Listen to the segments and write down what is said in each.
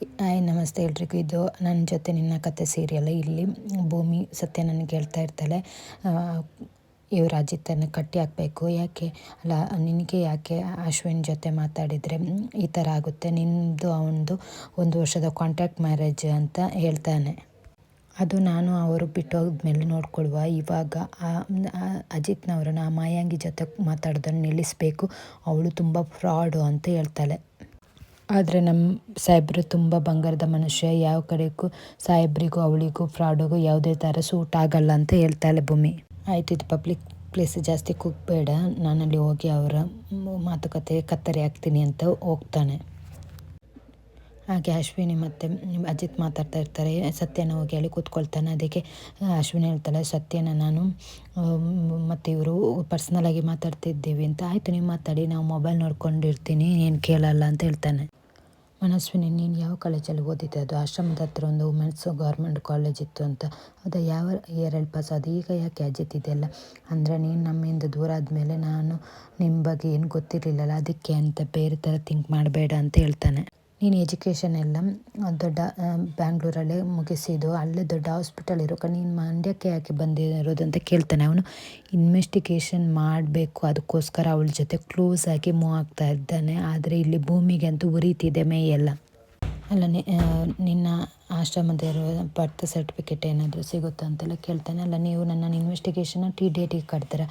Hi ನಮಸ್ತೆ ಎಲ್ರಿಗೂ. ಇದು ನನ್ನ ಜೊತೆ ನಿನ್ನ ಕತೆ ಸೀರಿಯಲ್ ಇಲ್ಲಿ ಭೂಮಿ ಸತ್ಯ ನನಗೆ ಹೇಳ್ತಾ ಇರ್ತಾಳೆ. ಇವ್ರು ಅಜಿತನ್ನು ಕಟ್ಟಿ ಹಾಕಬೇಕು. ಯಾಕೆ? ಅಲ್ಲ, ನಿನಗೆ ಯಾಕೆ ಅಶ್ವಿನ್ ಜೊತೆ ಮಾತಾಡಿದರೆ ಈ ಥರ ಆಗುತ್ತೆ? ನಿಮ್ಮದು ಅವನದು ಒಂದು ವರ್ಷದ ಕಾಂಟ್ಯಾಕ್ಟ್ ಮ್ಯಾರೇಜ್ ಅಂತ ಹೇಳ್ತಾನೆ. ಅದು ನಾನು ಅವರು ಬಿಟ್ಟು ಹೋದ್ಮೇಲೆ ನೋಡ್ಕೊಳ್ವ. ಇವಾಗ ಅಜಿತ್ನವ್ರನ್ನ ಆ ಮಾಯಾಂಗಿ ಜೊತೆ ಮಾತಾಡೋದನ್ನು ನಿಲ್ಲಿಸಬೇಕು. ಅವಳು ತುಂಬ ಫ್ರಾಡು ಅಂತ ಹೇಳ್ತಾಳೆ. ಆದರೆ ನಮ್ಮ ಸಾಹೇಬ್ರು ತುಂಬ ಬಂಗಾರದ ಮನುಷ್ಯ. ಯಾವ ಕಡೆಗೂ ಸಾಹೇಬ್ರಿಗೂ, ಅವಳಿಗೂ, ಫ್ರಾಡಿಗೂ ಯಾವುದೇ ಥರ ಸೂಟ್ ಆಗಲ್ಲ ಅಂತ ಹೇಳ್ತಾಳೆ ಭೂಮಿ. ಆಯಿತು, ಇದು ಪಬ್ಲಿಕ್ ಪ್ಲೇಸ್ ಜಾಸ್ತಿ ಹೋಗಬೇಡ ನಾನಲ್ಲಿ ಹೋಗಿ ಅವರ ಮಾತುಕತೆ ಕತ್ತರಿ ಹಾಕ್ತೀನಿ ಅಂತ ಹೋಗ್ತಾನೆ. ಹಾಗೆ ಅಶ್ವಿನಿ ಮತ್ತು ಅಜಿತ್ ಮಾತಾಡ್ತಾ ಇರ್ತಾರೆ. ಸತ್ಯನ ಹೋಗಿ ಅಲ್ಲಿ ಕೂತ್ಕೊಳ್ತಾನೆ. ಅದಕ್ಕೆ ಅಶ್ವಿನಿ ಹೇಳ್ತಾಳೆ, ಸತ್ಯನ ನಾನು ಮತ್ತು ಇವರು ಪರ್ಸ್ನಲಾಗಿ ಮಾತಾಡ್ತಿದ್ದೀವಿ ಅಂತ. ಆಯಿತು, ನೀವು ಮಾತಾಡಿ. ನಾವು ಮೊಬೈಲ್ ನೋಡ್ಕೊಂಡಿರ್ತೀನಿ. ಏನು ಕೇಳಲ್ಲ ಅಂತ ಹೇಳ್ತಾನೆ. ಮನಸ್ವಿನಿ ನೀನು ಯಾವ ಕಾಲೇಜಲ್ಲಿ ಓದಿದ್ದೆ? ಅದು ಆಶ್ರಮದ ಹತ್ರ ಒಂದು ವುಮೆನ್ಸ್ ಗೌರ್ಮೆಂಟ್ ಕಾಲೇಜ್ ಇತ್ತು ಅಂತ. ಅದು ಯಾವ ಇಯರಲ್ಲಿ ಪಾಸ್ ಅದು ಈಗ ಯಾಕೆ ಅಜಿತ್ ಇದೆಯಲ್ಲ ಅಂದರೆ ನೀನು ನಮ್ಮಿಂದ ದೂರ ಆದಮೇಲೆ ನಾನು ನಿಮ್ಮ ಬಗ್ಗೆ ಏನು ಗೊತ್ತಿರಲಿಲ್ಲಲ್ಲ, ಅದಕ್ಕೆ ಅಂತ ಬೇರೆ ಥರ ಥಿಂಕ್ ಮಾಡಬೇಡ ಅಂತ ಹೇಳ್ತಾನೆ. ನೀನು ಎಜುಕೇಷನ್ ಎಲ್ಲ ದೊಡ್ಡ ಬ್ಯಾಂಗ್ಳೂರಲ್ಲೇ ಮುಗಿಸಿದ್ದು, ಅಲ್ಲೇ ದೊಡ್ಡ ಹಾಸ್ಪಿಟಲ್ ಇರೋಕೆ ನೀನು ಮಂಡ್ಯಕ್ಕೆ ಯಾಕೆ ಬಂದಿರೋದು ಅಂತ ಕೇಳ್ತಾನೆ ಅವನು. ಇನ್ವೆಸ್ಟಿಗೇಷನ್ ಮಾಡಬೇಕು, ಅದಕ್ಕೋಸ್ಕರ ಅವಳ ಜೊತೆ ಕ್ಲೋಸ್ ಆಗಿ ಮೂವ್ ಆಗ್ತಾ ಇದ್ದಾನೆ. ಆದರೆ ಇಲ್ಲಿ ಭೂಮಿಗೆ ಅಂತೂ ಉರಿತಿದೆ ಮೇಯೆಲ್ಲ. ಅಲ್ಲ ನಿನ್ನ ಆಶ್ರಮದಲ್ಲಿರುವ ಬರ್ತ್ ಸರ್ಟಿಫಿಕೇಟ್ ಏನಾದರೂ ಸಿಗುತ್ತಾ ಅಂತೆಲ್ಲ ಕೇಳ್ತಾನೆ. ಅಲ್ಲ, ನೀವು ನನ್ನ ಇನ್ವೆಸ್ಟಿಗೇಷನ್ ಟಿ ಡೇಟಿಗೆ ಕಟ್ತಾರೆ?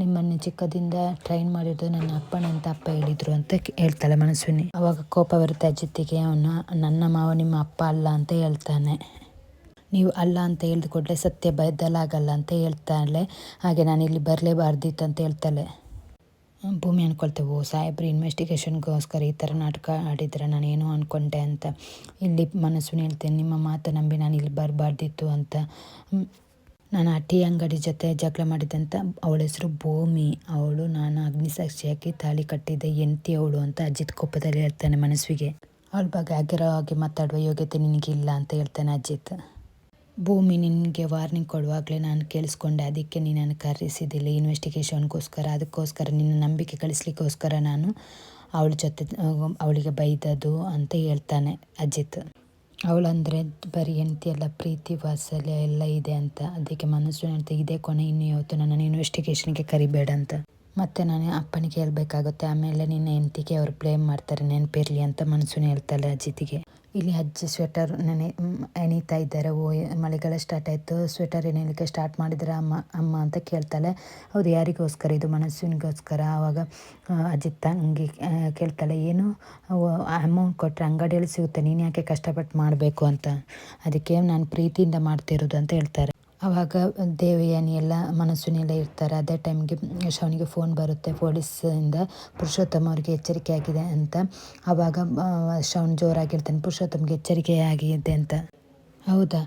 ನಿಮ್ಮನ್ನು ಚಿಕ್ಕದಿಂದ ಟ್ರೈನ್ ಮಾಡಿದ್ದು ನನ್ನ ಅಪ್ಪನ ಅಂತ ಅಪ್ಪ ಹೇಳಿದರು ಅಂತ ಹೇಳ್ತಾಳೆ ಮನಸ್ವಿನಿ. ಅವಾಗ ಕೋಪ ಬರುತ್ತೆ ಅಜಿತ್ತಿಗೆ, ಅವನು ನನ್ನ ಮಾವ ನಿಮ್ಮ ಅಪ್ಪ ಅಲ್ಲ ಅಂತ ಹೇಳ್ತಾನೆ. ನೀವು ಅಲ್ಲ ಅಂತ ಹೇಳಿದ ಕೂಡಲೇ ಸತ್ಯ ಬದಲಾಗಲ್ಲ ಅಂತ ಹೇಳ್ತಾಳೆ. ಹಾಗೆ ನಾನು ಇಲ್ಲಿ ಬರಲೇಬಾರ್ದಿತ್ತು ಅಂತ ಹೇಳ್ತಾಳೆ. ಭೂಮಿ ಅಂದ್ಕೊಳ್ತೇವೆ ಓ, ಸಾಹೇಬ್ರು ಇನ್ವೆಸ್ಟಿಗೇಷನ್ಗೋಸ್ಕರ ಈ ಥರ ನಾಟಕ ಆಡಿದ್ರೆ ನಾನು ನಾನೇನು ಅಂದ್ಕೊಂಡೆ ಅಂತ. ಇಲ್ಲಿ ಮನಸ್ಸು ಹೇಳ್ತೇನೆ ನಿಮ್ಮ ಮಾತು ನಂಬಿ ನಾನು ಇಲ್ಲಿ ಬರಬಾರ್ದಿತ್ತು ಅಂತ. ನಾನು ಆ ಟೀ ಅಂಗಡಿ ಜೊತೆ ಜಗಳ ಮಾಡಿದಂತ ಅವಳ ಹೆಸರು ಭೂಮಿ. ಅವಳು ನಾನು ಅಗ್ನಿಸಾಕ್ಷಿಯಾಗಿ ತಾಳಿ ಕಟ್ಟಿದ್ದೆ. ಎಂತಿ ಅವಳು ಅಂತ ಅಜಿತ್ ಕೋಪದಲ್ಲಿ ಹೇಳ್ತಾನೆ ಮನಸ್ಸಿಗೆ. ಅವಳ ಬಗ್ಗೆ ಆಗಿರೋ ಹಾಗೆ ಮಾತಾಡುವ ಯೋಗ್ಯತೆ ನಿನಗಿಲ್ಲ ಅಂತ ಹೇಳ್ತಾನೆ ಅಜಿತ್. ಭೂಮಿ ನಿನಗೆ ವಾರ್ನಿಂಗ್ ಕೊಡುವಾಗಲೇ ನಾನು ಕೇಳಿಸ್ಕೊಂಡೆ. ಅದಕ್ಕೆ ನೀನನ್ನು ಕರೆಸಿದ್ದಿಲ್ಲ. ಇನ್ವೆಸ್ಟಿಗೇಷನ್ಗೋಸ್ಕರ ಅದಕ್ಕೋಸ್ಕರ ನಿನ್ನ ನಂಬಿಕೆ ಕಳಿಸ್ಲಿಕ್ಕೋಸ್ಕರ ನಾನು ಅವಳ ಜೊತೆ, ಅವಳಿಗೆ ಬೈದದು ಅಂತ ಹೇಳ್ತಾನೆ ಅಜಿತ್. ಅವಳಂದರೆ, ಬರೀ ಹೆಂಡತಿ ಎಲ್ಲ ಪ್ರೀತಿ, ವಾತ್ಸಲ್ಯ ಎಲ್ಲ ಇದೆ ಅಂತ. ಅದಕ್ಕೆ ಮನಸ್ಸು ಹೇಳ್ತಾ ಇದೇ ಕೊನೆ ಇನ್ನು ಯಾವತ್ತು ನನ್ನನ್ನು ಇನ್ವೆಸ್ಟಿಗೇಷನ್ಗೆ ಕರಿಬೇಡ ಅಂತ. ಮತ್ತು ನಾನು ಅಪ್ಪನಿಗೆ ಹೇಳ್ಬೇಕಾಗುತ್ತೆ, ಆಮೇಲೆ ನಿನ್ನ ಹೆಂಡತಿಗೆ ಅವ್ರು ಬ್ಲೇಮ್ ಮಾಡ್ತಾರೆ, ನೆನಪಿರಲಿ ಅಂತ ಮನಸ್ಸು ಹೇಳ್ತಾಳೆ ಅಜಿತಿಗೆ ಇಲ್ಲಿ ಅಜ್ಜಿ ಸ್ವೆಟರ್ ನೆನೆ ಎಣಿತಾ ಇದ್ದಾರೆ. ಓ ಮಳೆಗಾಲ ಸ್ಟಾರ್ಟ್ ಆಯಿತು. ಸ್ವೆಟರ್ ಎಣಿಲಿಕ್ಕೆ ಸ್ಟಾರ್ಟ್ ಮಾಡಿದ್ರೆ ಅಮ್ಮ ಅಮ್ಮ ಅಂತ ಕೇಳ್ತಾಳೆ. ಹೌದು, ಯಾರಿಗೋಸ್ಕರ? ಇದು ಮನಸ್ಸಿನಿಗೋಸ್ಕರ? ಆವಾಗ ಅಜ್ಜಿ ತಂಗಿ ಕೇಳ್ತಾಳೆ, ಏನು? ಅಮೌಂಟ್ ಕೊಟ್ಟರೆ ಅಂಗಡಿಯಲ್ಲಿ ಸಿಗುತ್ತೆ. ನೀನು ಯಾಕೆ ಕಷ್ಟಪಟ್ಟು ಮಾಡಬೇಕು ಅಂತ? ಅದಕ್ಕೆ ನಾನು ಪ್ರೀತಿಯಿಂದ ಮಾಡ್ತಿರೋದು ಅಂತ ಹೇಳ್ತಾರೆ. ಆವಾಗ ದೇವಯಾನಿ ಎಲ್ಲ ಮನಸ್ಸಿನೆಲ್ಲ ಇರ್ತಾರೆ. ಅದೇ ಟೈಮ್ಗೆ ಶವನಿಗೆ ಫೋನ್ ಬರುತ್ತೆ. ಪೊಲೀಸಿಂದ ಪುರುಷೋತ್ತಮ ಅವರಿಗೆ ಎಚ್ಚರಿಕೆ ಆಗಿದೆ ಅಂತ. ಆವಾಗ ಶವನ್ ಜೋರಾಗಿರ್ತಾನೆ. ಪುರುಷೋತ್ತಮ್ಗೆ ಎಚ್ಚರಿಕೆ ಆಗಿದೆ ಅಂತ. ಹೌದಾ?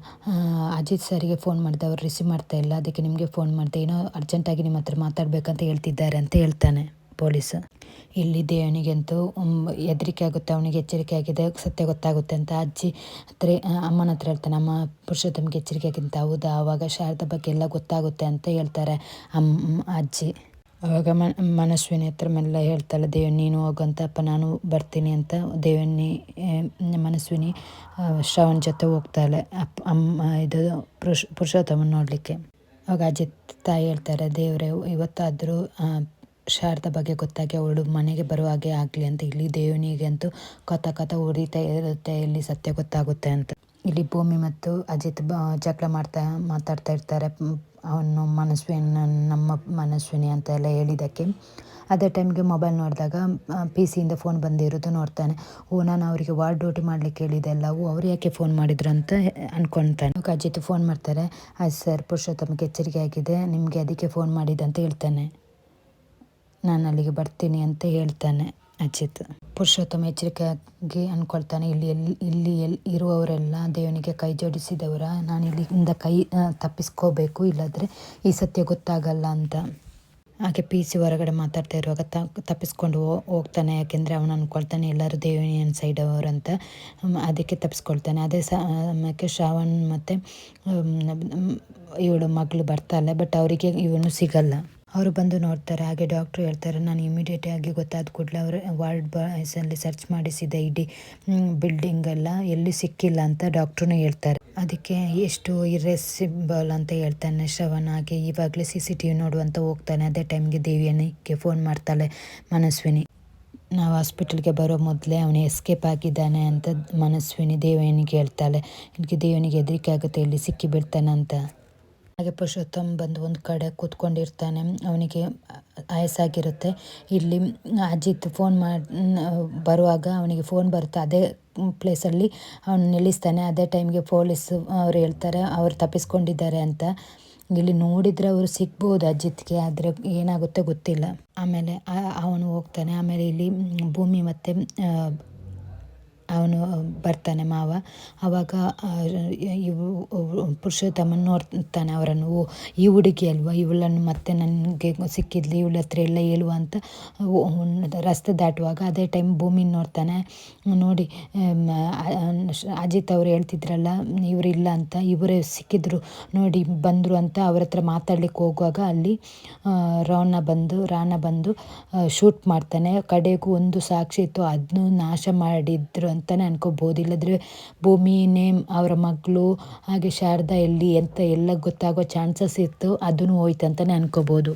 ಅಜಿತ್ ಸರಿಗೆ ಫೋನ್ ಮಾಡಿದೆ. ಅವ್ರು ರಿಸೀವ್ ಮಾಡ್ತಾ ಇಲ್ಲ. ಅದಕ್ಕೆ ನಿಮಗೆ ಫೋನ್ ಮಾಡಿದೆ. ಏನೋ ಅರ್ಜೆಂಟಾಗಿ ನಿಮ್ಮ ಹತ್ರ ಮಾತಾಡಬೇಕಂತ ಹೇಳ್ತಿದ್ದಾರೆ ಅಂತ ಹೇಳ್ತಾನೆ ಪೊಲೀಸ್ ಇಲ್ಲಿ ದೇವನಿಗಂತೂ ಹೆದರಿಕೆ ಆಗುತ್ತೆ, ಅವನಿಗೆ ಎಚ್ಚರಿಕೆ ಆಗಿದೆ, ಸತ್ಯ ಗೊತ್ತಾಗುತ್ತೆ ಅಂತ ಅಜ್ಜಿ ಹತ್ರ ಅಮ್ಮನ ಹತ್ರ ಹೇಳ್ತಾನೆ, ಅಮ್ಮ, ಪುರುಷೋತ್ತಮಿಗೆ ಎಚ್ಚರಿಕೆ ಆಗಿಂತ ಹೌದಾ? ಆವಾಗ ಶಾರದ ಬಗ್ಗೆ ಎಲ್ಲ ಗೊತ್ತಾಗುತ್ತೆ ಅಂತ ಹೇಳ್ತಾರೆ ಅಮ್ಮ ಅಜ್ಜಿ. ಆವಾಗ ಮನಸ್ವಿನಿ ಹತ್ರ ಮೆಲ್ಲ ಹೇಳ್ತಾಳೆ, ದೇವನ್, ನೀನು ಹೋಗಂತಪ್ಪ, ನಾನು ಬರ್ತೀನಿ ಅಂತ. ದೇವನಿ ಮನಸ್ವಿನಿ ಶ್ರವಣ್ ಜೊತೆ ಹೋಗ್ತಾಳೆ ಅಪ್ಪ ಅಮ್ಮ ಇದು ಪುರುಷ, ಪುರುಷೋತ್ತಮನ ನೋಡಲಿಕ್ಕೆ. ಅವಾಗ ಅಜ್ಜಿ ತಾಯಿ ಹೇಳ್ತಾರೆ, ದೇವರೇ, ಇವತ್ತಾದರೂ ಶಾರದ ಬಗ್ಗೆ ಗೊತ್ತಾಗಿ ಅವಳು ಮನೆಗೆ ಬರುವ ಹಾಗೆ ಆಗಲಿ ಅಂತ ಇಲ್ಲಿ ದೇವನಿಗೆ ಅಂತೂ ಕಥ ಕಥ ಉರಿತಾ ಇರುತ್ತೆ. ಇಲ್ಲಿ ಸತ್ಯ ಗೊತ್ತಾಗುತ್ತೆ ಅಂತ. ಇಲ್ಲಿ ಭೂಮಿ ಮತ್ತು ಅಜಿತ್ ಬ, ಜಗಳ ಮಾಡ್ತಾ ಮಾತಾಡ್ತಾ ಇರ್ತಾರೆ. ಅವನು ಮನಸ್ವಿನ ನಮ್ಮ ಮನಸ್ವಿನಿ ಅಂತ ಎಲ್ಲ ಹೇಳಿದ್ದಕ್ಕೆ. ಅದೇ ಟೈಮ್ಗೆ ಮೊಬೈಲ್ ನೋಡಿದಾಗ ಪಿ ಸಿಯಿಂದ ಫೋನ್ ಬಂದಿರೋದು ನೋಡ್ತಾನೆ. ಓ, ನಾನು ಅವರಿಗೆ ವಾರ್ಡ್ ಡ್ಯೂಟಿ ಮಾಡಲಿಕ್ಕೆ ಹೇಳಿದೆಲ್ಲ ಓ, ಅವ್ರು ಯಾಕೆ ಫೋನ್ ಮಾಡಿದ್ರು ಅಂತ ಅಂದ್ಕೊಳ್ತಾನೆ ಅಜಿತ್ ಫೋನ್ ಮಾಡ್ತಾರೆ. ಅದು ಸರ್ ಪುರುಷೋತ್ತಮಕ್ಕೆ ಎಚ್ಚರಿಕೆ ಆಗಿದೆ. ನಿಮಗೆ ಅದಕ್ಕೆ ಫೋನ್ ಮಾಡಿದ್ದೆ ಅಂತ ಹೇಳ್ತಾನೆ. ನಾನು ಅಲ್ಲಿಗೆ ಬರ್ತೀನಿ ಅಂತ ಹೇಳ್ತಾನೆ ಅಜಿತ್. ಪುರುಷೋತ್ತಮ ಎಚ್ಚರಿಕೆಯಾಗಿ ಅಂದ್ಕೊಳ್ತಾನೆ, ಇಲ್ಲಿ ಎಲ್ಲಿ ಇಲ್ಲಿ ಎಲ್ಲಿ ಇರುವವರೆಲ್ಲ ದೇವನಿಗೆ ಕೈ ಜೋಡಿಸಿದವರ, ನಾನು ಇಲ್ಲಿಂದ ಕೈ ತಪ್ಪಿಸ್ಕೋಬೇಕು, ಇಲ್ಲಾಂದರೆ ಈ ಸತ್ಯ ಗೊತ್ತಾಗಲ್ಲ ಅಂತ. ಹಾಗೆ ಪಿ ಸಿ ಹೊರಗಡೆ ಮಾತಾಡ್ತಾ ಇರುವಾಗ ತಪ್ಪಿಸ್ಕೊಂಡು ಹೋಗ್ತಾನೆ, ಯಾಕೆಂದರೆ ಅವನು ಅಂದ್ಕೊಳ್ತಾನೆ, ಎಲ್ಲರೂ ದೇವಿನಿಯನ್ ಸೈಡ್ ಅವರಂತ ಅದಕ್ಕೆ ತಪ್ಪಿಸ್ಕೊಳ್ತಾನೆ. ಅದೇ ಸಮಯಕ್ಕೆ ಶ್ರಾವಣ್ ಮತ್ತು ಇವಳು ಮಗಳು ಬರ್ತಾಳೆ ಬಟ್ ಅವರಿಗೆ ಇವನು ಸಿಗಲ್ಲ. ಅವರು ಬಂದು ನೋಡ್ತಾರೆ, ಹಾಗೆ ಡಾಕ್ಟ್ರು ಹೇಳ್ತಾರೆ, ನಾನು ಇಮಿಡಿಯೇಟಾಗಿ ಗೊತ್ತಾದ ಕೂಡಲೇ ಅವರು ವಾರ್ಡ್ ಬಾಯ್ಸಲ್ಲಿ ಸರ್ಚ್ ಮಾಡಿಸಿದೆ ಇಡೀ ಬಿಲ್ಡಿಂಗ್ ಎಲ್ಲ ಎಲ್ಲಿ ಸಿಕ್ಕಿಲ್ಲ ಅಂತ ಡಾಕ್ಟ್ರೂ ಹೇಳ್ತಾರೆ. ಅದಕ್ಕೆ ಎಷ್ಟು ಇರ್ರೆಸಿಬಲ್ ಅಂತ ಹೇಳ್ತಾನೆ ಶ್ರವಣ, ಹಾಗೆ ಇವಾಗಲೇ ಸಿ ಸಿ ಟಿ ವಿ ನೋಡುವಂತ ಹೋಗ್ತಾನೆ, ಅದೇ ಟೈಮ್ಗೆ ದೇವಿಯನಿಗೆ ಫೋನ್ ಮಾಡ್ತಾಳೆ ಮನಸ್ವಿನಿ. ನಾವು ಹಾಸ್ಪಿಟಲ್ಗೆ ಬರೋ ಮೊದಲೇ ಅವನು ಎಸ್ಕೇಪ್ ಆಗಿದ್ದಾನೆ ಅಂತ ಮನಸ್ವಿನಿ ದೇವನಿಗೆ ಹೇಳ್ತಾಳೆ. ಇಲ್ಲಿಗೆ ದೇವನಿಗೆ ಹೆದರಿಕೆ ಆಗುತ್ತೆ ಇಲ್ಲಿ ಸಿಕ್ಕಿ ಬೀಳ್ತಾನಂತ ಹಾಗೆ ಪುರುಷೋತ್ತಮ್ ಬಂದು ಒಂದು ಕಡೆ ಕೂತ್ಕೊಂಡಿರ್ತಾನೆ. ಅವನಿಗೆ ಆಯಸ್ಸಾಗಿರುತ್ತೆ ಇಲ್ಲಿ ಅಜಿತ್ ಫೋನ್ ಮಾಡಿ ಬರುವಾಗ ಅವನಿಗೆ ಫೋನ್ ಬರುತ್ತೆ. ಅದೇ ಪ್ಲೇಸಲ್ಲಿ ಅವನು ನಿಲ್ಲಿಸ್ತಾನೆ. ಅದೇ ಟೈಮ್ಗೆ ಪೊಲೀಸ್ ಅವ್ರು ಹೇಳ್ತಾರೆ, ಅವ್ರು ತಪ್ಪಿಸ್ಕೊಂಡಿದ್ದಾರೆ ಅಂತ. ಇಲ್ಲಿ ನೋಡಿದರೆ ಅವರು ಸಿಗ್ಬೋದು ಅಜಿತ್ಗೆ, ಆದರೆ ಏನಾಗುತ್ತೆ ಗೊತ್ತಿಲ್ಲ. ಆಮೇಲೆ ಅವನು ಹೋಗ್ತಾನೆ. ಆಮೇಲೆ ಇಲ್ಲಿ ಭೂಮಿ ಮತ್ತು ಅವನು ಬರ್ತಾನೆ ಮಾವ. ಆವಾಗ ಇವು ಪುರುಷೋತ್ತಮನ್ ನೋಡ್ತಾನೆ ಅವರನ್ನು, ಓ, ಈ ಹುಡುಗಿ ಅಲ್ವಾ, ಇವಳನ್ನು ಮತ್ತೆ ನನಗೆ ಸಿಕ್ಕಿದ್ಲಿ, ಇವಳ ಹತ್ರ ಎಲ್ಲ ಹೇಳುವ ಅಂತ ರಸ್ತೆ ದಾಟುವಾಗ ಅದೇ ಟೈಮ್ ಭೂಮಿ ನೋಡ್ತಾನೆ. ನೋಡಿ ಅಜಿತ್ ಅವರು ಹೇಳ್ತಿದ್ರಲ್ಲ ಇವರಿಲ್ಲ ಅಂತ, ಇವರೇ ಸಿಕ್ಕಿದ್ರು, ನೋಡಿ, ಬಂದರು ಅಂತ ಅವ್ರ ಹತ್ರ ಮಾತಾಡ್ಲಿಕ್ಕೆ ಹೋಗುವಾಗ ಅಲ್ಲಿ ರಾಣ ಬಂದು ರಾಣ ಬಂದು ಶೂಟ್ ಮಾಡ್ತಾನೆ. ಕಡೆಗೂ ಒಂದು ಸಾಕ್ಷಿ ಇತ್ತು, ಅದನ್ನು ನಾಶ ಮಾಡಿದ್ರು ಅಂತಲೇ ಅನ್ಕೋಬೋದು. ಇಲ್ಲದ್ರೆ ನೇಮ್, ಅವರ ಮಗಳು, ಹಾಗೆ ಶಾರದಾ, ಎಲ್ಲಿ ಅಂತ ಎಲ್ಲ ಗೊತ್ತಾಗೋ ಚಾನ್ಸಸ್ ಇತ್ತು ಅದೂ ಹೋಯ್ತು ಅಂತಲೇ ಅನ್ಕೋಬೋದು.